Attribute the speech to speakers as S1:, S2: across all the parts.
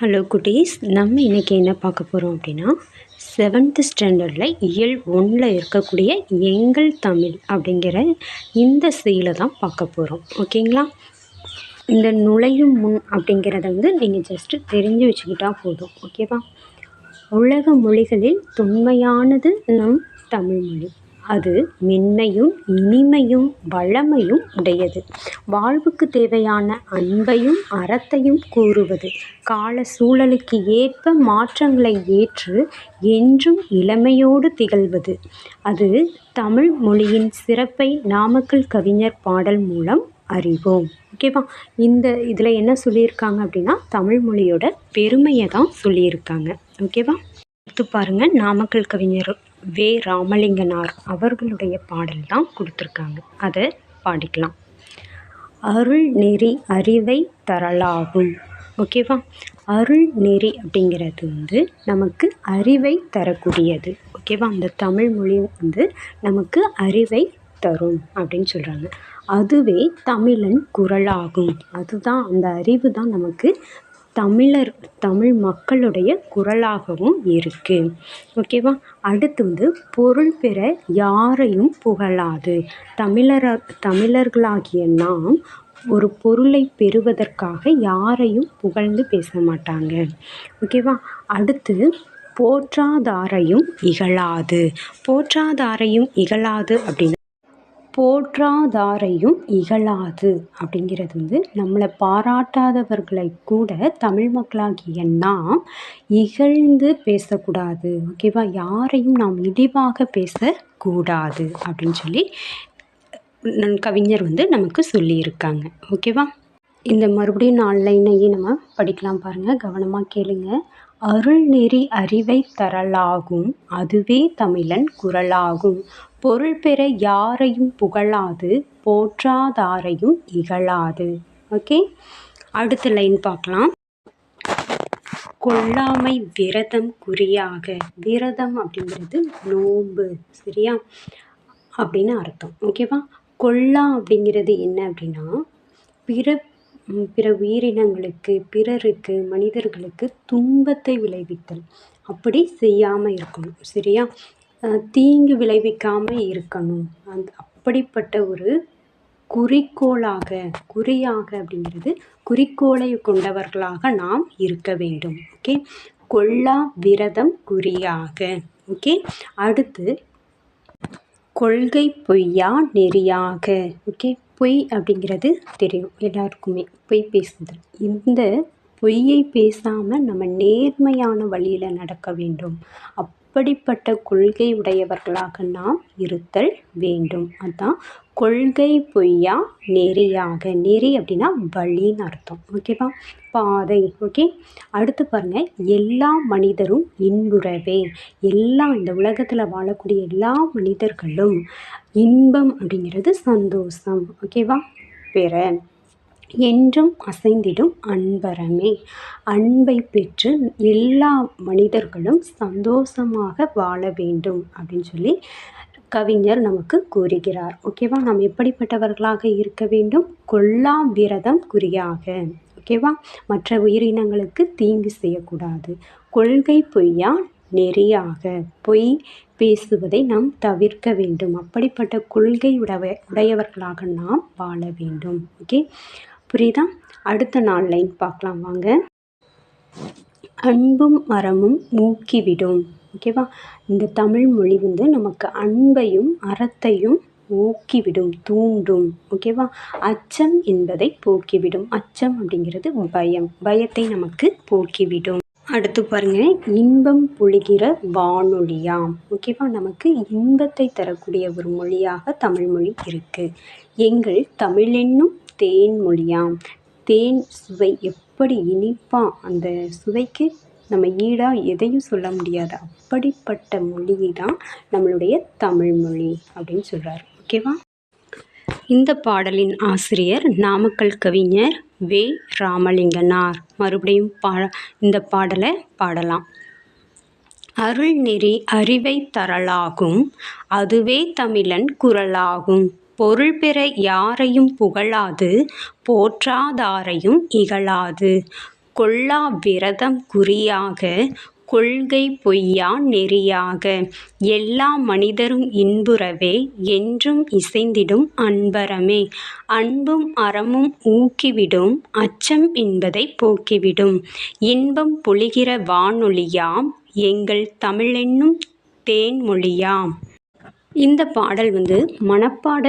S1: Hello குட்டீஸ். நம்ம இன்றைக்கி என்ன பார்க்க போகிறோம் அப்படின்னா செவன்த்து ஸ்டாண்டர்டில் இயல் ஒன்றில் இருக்கக்கூடிய எங்கள் தமிழ் அப்படிங்கிற இந்த செயலை தான் பார்க்க போகிறோம் ஓகேங்களா? இந்த நுழையும் முன் அப்படிங்கிறத வந்து நீங்கள் ஜஸ்ட்டு தெரிஞ்சு வச்சுக்கிட்டா போதும். ஓகேவா? உலக மொழிகளில் தொன்மையானது நம் தமிழ்மொழி அது மென்மையும் இனிமையும் வளமையும் உடையது. வாழ்வுக்கு தேவையான அன்பையும் அறத்தையும் கூறுவது கால சூழலுக்கு ஏற்ப மாற்றங்களை ஏற்று என்றும் இளமையோடு திகழ்வது. அது தமிழ் மொழியின் சிறப்பை நாமக்கல் கவிஞர் பாடல் மூலம் அறிவோம். ஓகேவா இந்த இதில் என்ன சொல்லியிருக்காங்க அப்படின்னா தமிழ் மொழியோட பெருமையை தான் சொல்லியிருக்காங்க ஓகேவா எடுத்து பாருங்கள் நாமக்கல் கவிஞர் வே. ராமலிங்கனார் அவர்களுடைய பாடல் தான் கொடுத்துருக்காங்க. அதை பாடிக்கலாம். அருள் நெறி அறிவை தரலாகும். ஓகேவா அருள் நெறி அப்படிங்கிறது வந்து நமக்கு அறிவை தரக்கூடியது. ஓகேவா அந்த தமிழ் மொழி வந்து நமக்கு அறிவை தரும் அப்படின்னு சொல்கிறாங்க அதுவே தமிழன் குரலாகும். அதுதான் அந்த அறிவு தான் நமக்கு தமிழர் தமிழ் மக்களுடைய குரலாகவும் இருக்குது ஓகேவா அடுத்து வந்து பொருள் பெற யாரையும் புகழாது. தமிழர தமிழர்களாகிய நாம் ஒரு பொருளை பெறுவதற்காக யாரையும் புகழ்ந்து பேச மாட்டாங்க. ஓகேவா அடுத்து போற்றாதாரையும் இகழாது. போற்றாதாரையும் இகழாது அப்படின்னு போற்றாதாரையும் இகழாது. அப்படிங்கிறது வந்து நம்மளை பாராட்டாதவர்களை கூட தமிழ் மக்களாகிய நாம் இகழ்ந்து பேசக்கூடாது. ஓகேவா யாரையும் நாம் இழிவாக பேசக்கூடாது அப்படின்னு சொல்லி கவிஞர் வந்து நமக்கு சொல்லியிருக்காங்க. ஓகேவா இந்த மறுபடியும் நாலு லைனையும் நம்ம படிக்கலாம் பாருங்கள் கவனமாக கேளுங்க. அருள்நெறி அறிவைத் அறிவை தரலாகும் அதுவே தமிழன் குரலாகும். பொருள் பெற யாரையும் புகழாது போற்றாதாரையும் இகழாது. ஓகே? அடுத்த லைன் பார்க்கலாம். கொல்லாமை விரதம் குறியாக. விரதம் அப்படிங்கிறது நோன்பு சரியா? அப்படின்னு அர்த்தம். ஓகேவா? கொல்லா அப்படிங்கிறது என்ன அப்படின்னா பிற பிற உயிரினங்களுக்கு பிறருக்கு மனிதர்களுக்கு துன்பத்தை விளைவித்தல். அப்படி செய்யாமல் இருக்கணும் சரியா? தீங்கு விளைவிக்காமல் இருக்கணும். அந்த அப்படிப்பட்ட ஒரு குறிக்கோளாக குறியாக அப்படிங்கிறது குறிக்கோளை கொண்டவர்களாக நாம் இருக்க வேண்டும் ஓகே கொல்லா விரதம் குறியாக ஓகே அடுத்து கொள்கை பொய்யா நெறியாக ஓகே பொய் அப்படிங்கிறது தெரியும் எல்லாருக்குமே பொய் பேசுவது இந்த பொய்யை பேசாமல் நம்ம நேர்மையான வழியில் நடக்க வேண்டும். அப்படிப்பட்ட கொள்கை உடையவர்களாக நாம் இருத்தல் வேண்டும். அதுதான் கொள்கை பொய்யா நெறியாக. நெறி அப்படின்னா வழின்னு அர்த்தம். ஓகேவா பாதை. ஓகே அடுத்து பாருங்கள் எல்லா மனிதரும் இன்புறவே எல்லா இந்த உலகத்தில் வாழக்கூடிய எல்லா மனிதர்களும் இன்பம் அப்படிங்கிறது சந்தோஷம். ஓகேவா பெற என்றும் அசைந்திடும் அன்பரமே. அன்பை பெற்று எல்லா மனிதர்களும் சந்தோஷமாக வாழ வேண்டும் அப்படின்னு சொல்லி கவிஞர் நமக்கு கூறுகிறார். ஓகேவா நாம் எப்படிப்பட்டவர்களாக இருக்க வேண்டும்? கொல்லா விரதம் குறியாக. ஓகேவா மற்ற உயிரினங்களுக்கு தீங்கு செய்யக்கூடாது. கொள்கை பொய்யா? நெறியாக பொய் பேசுவதை நாம் தவிர்க்க வேண்டும். அப்படிப்பட்ட கொள்கை உடைய உடையவர்களாக நாம் வாழ வேண்டும். ஓகே புரியுதா? அடுத்த நாள் லைன் பார்க்கலாம் வாங்க. அன்பும் அறமும் ஊக்கிவிடும். ஓகேவா இந்த தமிழ் மொழி வந்து நமக்கு அன்பையும் அறத்தையும் ஊக்கிவிடும் தூண்டும். ஓகேவா அச்சம் என்பதை போக்கிவிடும். அச்சம் அப்படிங்கிறது பயம். பயத்தை நமக்கு போக்கிவிடும். அடுத்து பாருங்க இன்பம் பொழிகிற வானொலியாம் ஓகேவா? நமக்கு இன்பத்தை தரக்கூடிய ஒரு மொழியாக தமிழ்மொழி இருக்குது எங்கள் தமிழென்னும் தேன் மொழியாம் தேன் சுவை எப்படி இனிப்பா? அந்த சுவைக்கு நம்ம ஈடாக எதையும் சொல்ல முடியாது. அப்படிப்பட்ட மொழி தான் நம்மளுடைய தமிழ்மொழி அப்படின்னு சொல்கிறார் ஓகேவா? இந்த பாடலின் ஆசிரியர் நாமக்கல் கவிஞர் வே. ராமலிங்கனார். மறுபடியும் பா இந்த பாடலை பாடலாம். அருள் நெறி அறிவை தரலாகும் அதுவே தமிழன் குரலாகும். பொருள் பெற யாரையும் புகழாது போற்றாதாரையும் இகழாது. கொல்லா விரதம் குறியாக கொள்கை பொய்யா நெறியாக? எல்லா மனிதரும் இன்புறவே என்றும் இசைந்திடும் அன்பரமே. அன்பும் அறமும் ஊக்கிவிடும் அச்சம் என்பதை போக்கிவிடும். இன்பம் பொழிகிற வானொலியாம் எங்கள் தமிழென்னும் தேன்மொழியாம். இந்த பாடல் வந்து மனப்பாட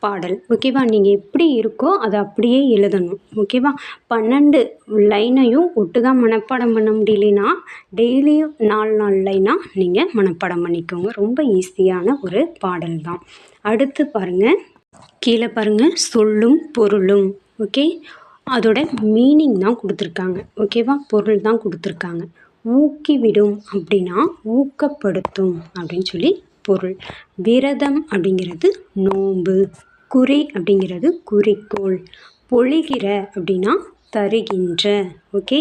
S1: பாடல். ஓகேவா? நீங்கள் எப்படி இருக்கோ அதை அப்படியே எழுதணும். ஓகேவா? பன்னெண்டு லைனையும் ஒட்டுக்கா மனப்பாடம் பண்ண முடியலனா டெய்லியும் நாலு நாலு லைனாக நீங்கள் மனப்பாடம் பண்ணிக்கோங்க. ரொம்ப ஈஸியான ஒரு பாடல் தான். அடுத்து பாருங்கள் கீழே பாருங்கள் சொல்லும் பொருளும். ஓகே? அதோட மீனிங் தான் கொடுத்துருக்காங்க. ஓகேவா? பொருள் தான் கொடுத்துருக்காங்க. ஊக்கிவிடும் அப்படின்னா ஊக்கப்படுத்தும் அப்படின்னு சொல்லி பொருள். விரதம் அப்படிங்கிறது நோன்பு. குறி அப்படிங்கிறது குறிக்கோள். பொழிகிற அப்படின்னா தருகின்ற. ஓகே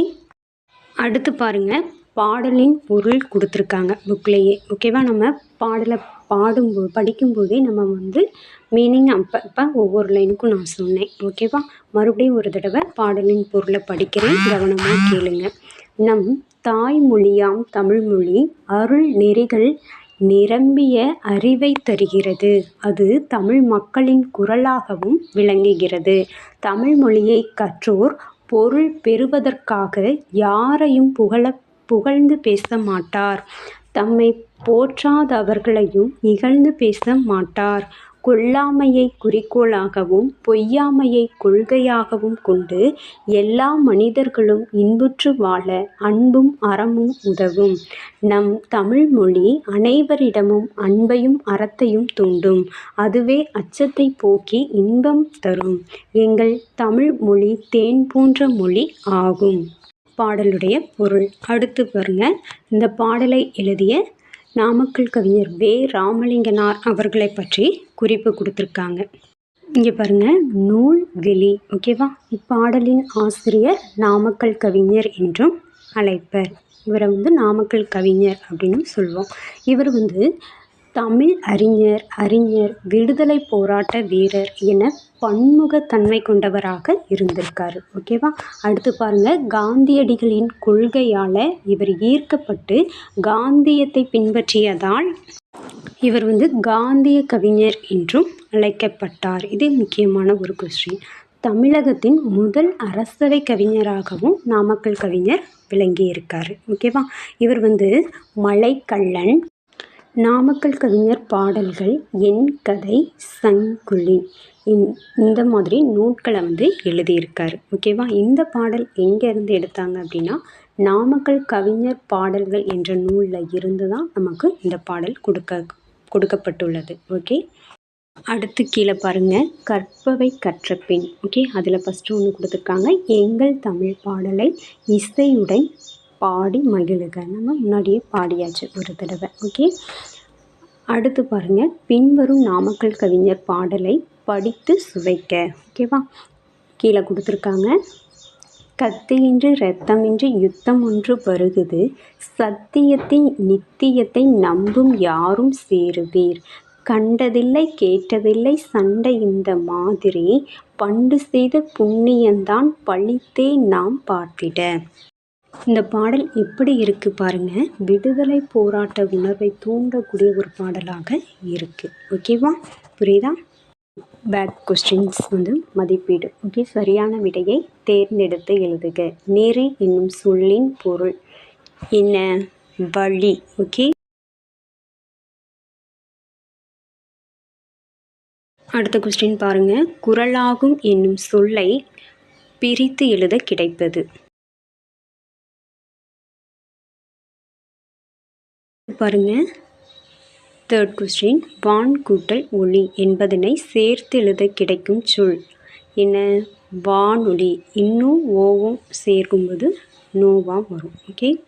S1: அடுத்து பாருங்கள் பாடலின் பொருள் கொடுத்துருக்காங்க புக்லேயே. ஓகேவா நம்ம பாடலை பாடும்போது படிக்கும்போதே நம்ம வந்து மீனிங் அப்போ அப்போ ஒவ்வொரு லைனுக்கும் நான் சொன்னேன். ஓகேவா மறுபடியும் ஒரு தடவை பாடலின் பொருளை படிக்கிறேன். கவனமாக கேளுங்க. நம் தாய்மொழியாம் தமிழ்மொழி அருள் நெறிகள் நிரம்பிய அறிவை தருகிறது. அது தமிழ் மக்களின் குரலாகவும் விளங்குகிறது. தமிழ் மொழியை கற்றோர் பொருள் பெறுவதற்காக யாரையும் புகழ புகழ்ந்து பேச மாட்டார். தம்மை போற்றாதவர்களையும் இகழ்ந்து பேச மாட்டார். கொல்லாமையை குறிக்கோளாகவும் பொய்யாமையை கொள்கையாகவும் கொண்டு எல்லா மனிதர்களும் இன்புற்று வாழ அன்பும் அறமும் உதவும். நம் தமிழ் மொழி அனைவரிடமும் அன்பையும் அறத்தையும் தூண்டும். அதுவே அச்சத்தை போக்கி இன்பம் தரும். எங்கள் தமிழ் மொழி தேன் போன்ற மொழி ஆகும். பாடலுடைய பொருள். அடுத்து பாருங்க. இந்த பாடலை எழுதிய நாமக்கல் கவிஞர் வே. ராமலிங்கனார் அவர்களை பற்றி குறிப்பு கொடுத்துருக்காங்க. இங்கே பாருங்கள் நூல் வெளி ஓகேவா இப்பாடலின் ஆசிரியர் நாமக்கல் கவிஞர் என்றும் அழைப்பர். இவரை வந்து நாமக்கல் கவிஞர் அப்படின்னு சொல்லுவோம். இவர் வந்து தமிழ் அறிஞர் அறிஞர் விடுதலை போராட்ட வீரர் என பன்முகத்தன்மை கொண்டவராக இருந்திருக்காரு ஓகேவா அடுத்து பாருங்க காந்தியடிகளின் கொள்கையால் இவர் ஈர்க்கப்பட்டு காந்தியத்தை பின்பற்றியதால் இவர் வந்து காந்திய கவிஞர் என்றும் அழைக்கப்பட்டார். இது முக்கியமான ஒரு கொஸ்டின் தமிழகத்தின் முதல் அரசவை கவிஞராகவும் நாமக்கல் கவிஞர் விளங்கியிருக்கார். ஓகேவா இவர் வந்து மலைக்கள்ளன் நாமக்கல் கவிஞர் பாடல்கள் என் கதை சங்குலி இந்த மாதிரி நூட்களை வந்து எழுதியிருக்கார். ஓகேவா இந்த பாடல் எங்கேருந்து எடுத்தாங்க அப்படின்னா நாமக்கல் கவிஞர் பாடல்கள் என்ற நூலில் இருந்து தான் நமக்கு இந்த பாடல் கொடுக்க கொடுக்கப்பட்டுள்ளது. ஓகே அடுத்து கீழே பாருங்கள் கற்பவை கற்ற பெண். ஓகே அதில் ஃபஸ்ட்டு ஒன்று கொடுத்துருக்காங்க. எங்கள் தமிழ் பாடலை இசையுடன் பாடி மகிழுக. நம்ம முன்னாடியே பாடியாச்சு ஒரு தடவை. ஓகே அடுத்து பாருங்கள் பின்வரும் நாமக்கல் கவிஞர் பாடலை படித்து சுவைக்க. ஓகேவா கீழே கொடுத்துருக்காங்க. கத்தியின்றி இரத்தமின்றி யுத்தம் ஒன்று வருகுது. சத்தியத்தின் நித்தியத்தை நம்பும் யாரும் சேருவீர். கண்டதில்லை கேட்டதில்லை சண்டை இந்த மாதிரி. பண்டு செய்த புண்ணியந்தான் பழித்தே நாம் பார்த்திட. இந்த பாடல் எப்படி இருக்குது பாருங்கள் விடுதலை போராட்ட உணர்வை தூண்டக்கூடிய ஒரு பாடலாக இருக்குது ஓகேவா? புரியுதா? பேக் கொஸ்டின்ஸ் வந்து மதிப்பீடு. ஓகே சரியான விடையை தேர்ந்தெடுத்து எழுதுக. நெறி என்னும் சொல்லின் பொருள் என்ன? வழி. ஓகே? அடுத்த கொஸ்டின் பாருங்கள் குரலாகும் என்னும் சொல்லை பிரித்து எழுத கிடைப்பது. பாருங்க. தேர்ட் கொஸ்டின் வான் கூட்டல் ஒளி என்பதனை சேர்த்து எழுத கிடைக்கும் சொல். என்ன? வானொலி இன்னும் ஓவும் சேர்க்கும்போது நோவாக வரும். ஓகே